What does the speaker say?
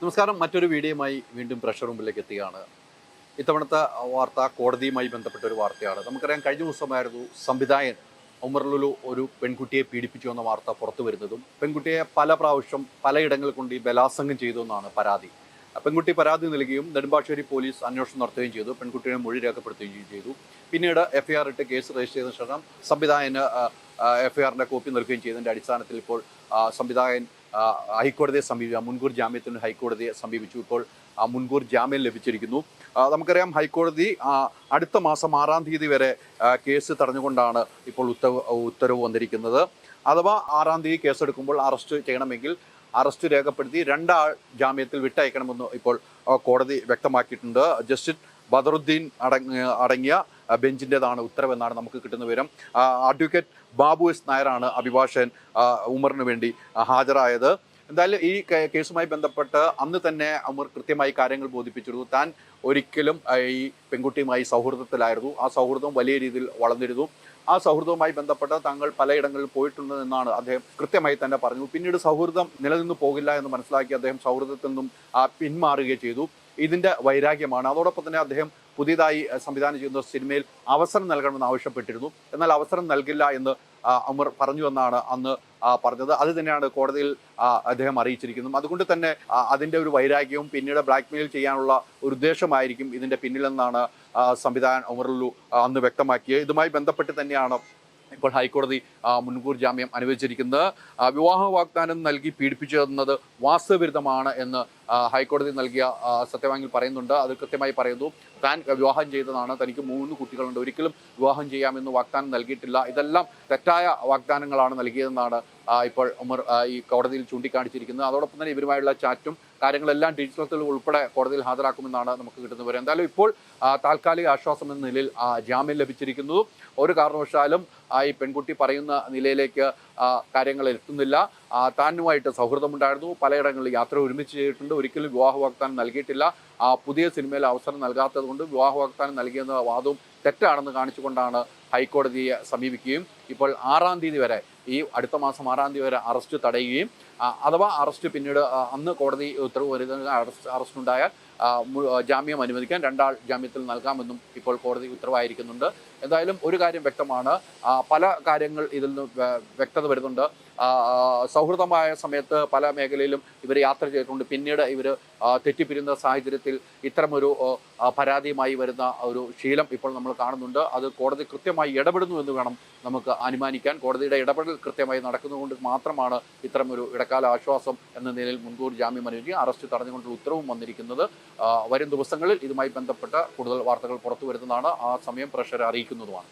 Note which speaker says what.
Speaker 1: നമസ്കാരം. മറ്റൊരു വീഡിയോയുമായി വീണ്ടും പ്രഷർ റൂമിലേക്ക് എത്തുകയാണ്. ഇത്തവണത്തെ വാർത്ത കോടതിയുമായി ബന്ധപ്പെട്ട ഒരു വാർത്തയാണ്. നമുക്കറിയാം കഴിഞ്ഞ ദിവസമായിരുന്നു സംവിധായകൻ ഉമർലുലു ഒരു പെൺകുട്ടിയെ പീഡിപ്പിച്ചു എന്ന വാർത്ത പുറത്തു വരുന്നതും പെൺകുട്ടിയെ പല പ്രാവശ്യം പലയിടങ്ങളിൽ കൊണ്ട് ഈ ബലാത്സംഗം ചെയ്തു എന്നാണ് പരാതി. പെൺകുട്ടി പരാതി നൽകുകയും നെടുമ്പാശ്ശേരി പോലീസ് അന്വേഷണം നടത്തുകയും ചെയ്തു. പെൺകുട്ടിയെ മൊഴി രേഖപ്പെടുത്തുകയും ചെയ്തു. പിന്നീട് എഫ്ഐആർ ഇട്ട് കേസ് രജിസ്റ്റർ ചെയ്തതിനു ശേഷം സംവിധായകന് എഫ്ഐആറിന്റെ കോപ്പി നൽകുകയും ചെയ്തതിന്റെ അടിസ്ഥാനത്തിൽ ഇപ്പോൾ സംവിധായകൻ ഹൈക്കോടതിയെ സമീപിച്ചു. മുൻകൂർ ജാമ്യത്തിന് ഹൈക്കോടതിയെ സമീപിച്ചു. ഇപ്പോൾ മുൻകൂർ ജാമ്യം ലഭിച്ചിരിക്കുന്നു. നമുക്കറിയാം ഹൈക്കോടതി അടുത്ത മാസം ആറാം തീയതി വരെ കേസ് തടഞ്ഞുകൊണ്ടാണ് ഇപ്പോൾ ഉത്തരവ് ഉത്തരവ് വന്നിരിക്കുന്നത്. അഥവാ ആറാം തീയതി കേസെടുക്കുമ്പോൾ അറസ്റ്റ് ചെയ്യണമെങ്കിൽ അറസ്റ്റ് രേഖപ്പെടുത്തി രണ്ടാൾ ജാമ്യത്തിൽ വിട്ടയക്കണമെന്ന് ഇപ്പോൾ കോടതി വ്യക്തമാക്കിയിട്ടുണ്ട്. ജസ്റ്റിസ് ബദറുദ്ദീൻ അടങ്ങിയ അടങ്ങിയ ബെഞ്ചിന്റെതാണ് ഉത്തരവെന്നാണ് നമുക്ക് കിട്ടുന്ന വിവരം. അഡ്വക്കേറ്റ് ബാബു എസ് നായരാണ് അഭിഭാഷകൻ ഉമറിന് വേണ്ടി ഹാജരായത്. എന്തായാലും ഈ കേസുമായി ബന്ധപ്പെട്ട് അന്ന് തന്നെ ഉമർ കൃത്യമായി കാര്യങ്ങൾ ബോധിപ്പിച്ചിരുന്നു. താൻ ഒരിക്കലും ഈ പെൺകുട്ടിയുമായി സൗഹൃദത്തിലായിരുന്നു. ആ സൗഹൃദം വലിയ രീതിയിൽ വളർന്നിരുന്നു. ആ സൗഹൃദവുമായി ബന്ധപ്പെട്ട് താങ്കൾ പലയിടങ്ങളിൽ പോയിട്ടുണ്ട് എന്നാണ് അദ്ദേഹം കൃത്യമായി തന്നെ പറഞ്ഞു. പിന്നീട് സൗഹൃദം നിലനിന്ന് പോകില്ല എന്ന് മനസ്സിലാക്കി അദ്ദേഹം സൗഹൃദത്തിൽ നിന്നും പിന്മാറുകയും ചെയ്തു. ഇതിന്റെ വൈരാഗ്യമാണ്. അതോടൊപ്പം തന്നെ അദ്ദേഹം പുതിയതായി സംവിധാനം ചെയ്യുന്ന സിനിമയിൽ അവസരം നൽകണമെന്ന് ആവശ്യപ്പെട്ടിരുന്നു. എന്നാൽ അവസരം നൽകില്ല എന്ന് അമർ പറഞ്ഞു എന്നാണ് അന്ന് പറഞ്ഞത്. അത് തന്നെയാണ് കോടതിയിൽ അദ്ദേഹം അറിയിച്ചിരിക്കുന്നത്. അതുകൊണ്ട് തന്നെ അതിന്റെ ഒരു വൈരാഗ്യവും പിന്നീട് ബ്ലാക്ക്മെയിൽ ചെയ്യാനുള്ള ഒരു ഉദ്ദേശമായിരിക്കും ഇതിന്റെ പിന്നിലെന്നാണ് സംവിധാനം ആ, അന്ന് വ്യക്തമാക്കിയത്. ഇതുമായി ബന്ധപ്പെട്ട് തന്നെയാണ് ഇപ്പോൾ ഹൈക്കോടതി മുൻകൂർ ജാമ്യം അനുവദിച്ചിരിക്കുന്നത്. വിവാഹ വാഗ്ദാനം നൽകി പീഡിപ്പിച്ചതെന്നത് വാസ്തവവിരുദ്ധമാണ് എന്ന് ഹൈക്കോടതി നൽകിയ സത്യവാങ്ങിൽ പറയുന്നുണ്ട്. അത് കൃത്യമായി പറയുന്നു. താൻ വിവാഹം ചെയ്തതാണ്. തനിക്ക് മൂന്ന് കുട്ടികളുണ്ട്. ഒരിക്കലും വിവാഹം ചെയ്യാമെന്ന് വാഗ്ദാനം നൽകിയിട്ടില്ല. ഇതെല്ലാം തെറ്റായ വാഗ്ദാനങ്ങളാണ് നൽകിയതെന്നാണ് ഇപ്പോൾ ഉമർ ഈ കോടതിയിൽ ചൂണ്ടിക്കാണിച്ചിരിക്കുന്നത്. അതോടൊപ്പം തന്നെ ഇവരുമായുള്ള ചാറ്റും കാര്യങ്ങളെല്ലാം ഡിജിറ്റൽ ഉൾപ്പെടെ കോടതിയിൽ ഹാജരാക്കുമെന്നാണ് നമുക്ക് കിട്ടുന്നത് വരെ എന്തായാലും ഇപ്പോൾ താൽക്കാലിക ആശ്വാസം എന്ന നിലയിൽ ജാമ്യം ലഭിച്ചിരിക്കുന്നു. ഒരു കാരണവശാലും ഈ പെൺകുട്ടി പറയുന്ന നിലയിലേക്ക് കാര്യങ്ങൾ എത്തുന്നില്ല. താനുമായിട്ട് സൗഹൃദമുണ്ടായിരുന്നു. പലയിടങ്ങളിൽ യാത്ര ഒരുമിച്ച് ചെയ്തിട്ടുണ്ട്. ഒരിക്കലും വിവാഹ വാഗ്ദാനം നൽകിയിട്ടില്ല പുതിയ സിനിമയിൽ അവസരം നൽകാത്തത് കൊണ്ട് വിവാഹ വാഗ്ദാനം നൽകിയെന്ന വാദവും തെറ്റാണെന്ന് കാണിച്ചുകൊണ്ടാണ് ഹൈക്കോടതിയെ സമീപിക്കുകയും ഇപ്പോൾ ആറാം തീയതി വരെ ഈ അടുത്ത മാസം ആറാം തീയതി വരെ അറസ്റ്റ് തടയുകയും അഥവാ അറസ്റ്റ് പിന്നീട് അന്ന് കോടതി ഉത്തരവ് വരുന്ന അറസ്റ്റ് അറസ്റ്റ് ഉണ്ടായാൽ ആ, മു- ആ, ജാമ്യം അനുവദിക്കാൻ രണ്ടാൾ ജാമ്യത്തിൽ നൽകാമെന്നും ഇപ്പോൾ കോടതി ഉത്തരവായിരിക്കുന്നുണ്ട്. എന്തായാലും ഒരു കാര്യം വ്യക്തമാണ് പല കാര്യങ്ങൾ ഇതിൽ നിന്ന് വ്യക്തത വരുന്നുണ്ട്. സൗഹൃദമായ സമയത്ത് പല മേഖലയിലും ഇവർ യാത്ര ചെയ്തിട്ടുണ്ട്. പിന്നീട് ഇവർ തെറ്റിപ്പിരിയുന്ന സാഹചര്യത്തിൽ ഇത്തരമൊരു പരാതിയുമായി വരുന്ന ഒരു ശീലം ഇപ്പോൾ നമ്മൾ കാണുന്നുണ്ട്. അത് കോടതി കൃത്യമായി ഇടപെടുന്നു എന്ന് വേണം നമുക്ക് അനുമാനിക്കാൻ. കോടതിയുടെ ഇടപെടൽ കൃത്യമായി നടക്കുന്നതുകൊണ്ട് മാത്രമാണ് ഇത്തരമൊരു ഇടക്കാല ആശ്വാസം എന്ന നിലയിൽ മുൻകൂർ ജാമ്യം അനുവദിക്കുക. അറസ്റ്റ് തടഞ്ഞുകൊണ്ടുള്ള ഉത്തരവും വന്നിരിക്കുന്നത് വരും ദിവസങ്ങളിൽ ഇതുമായി ബന്ധപ്പെട്ട കൂടുതൽ വാർത്തകൾ പുറത്തു വരുന്നതാണ്. ആ സമയം പ്രഷർ അറിയിക്കുന്നതുമാണ്.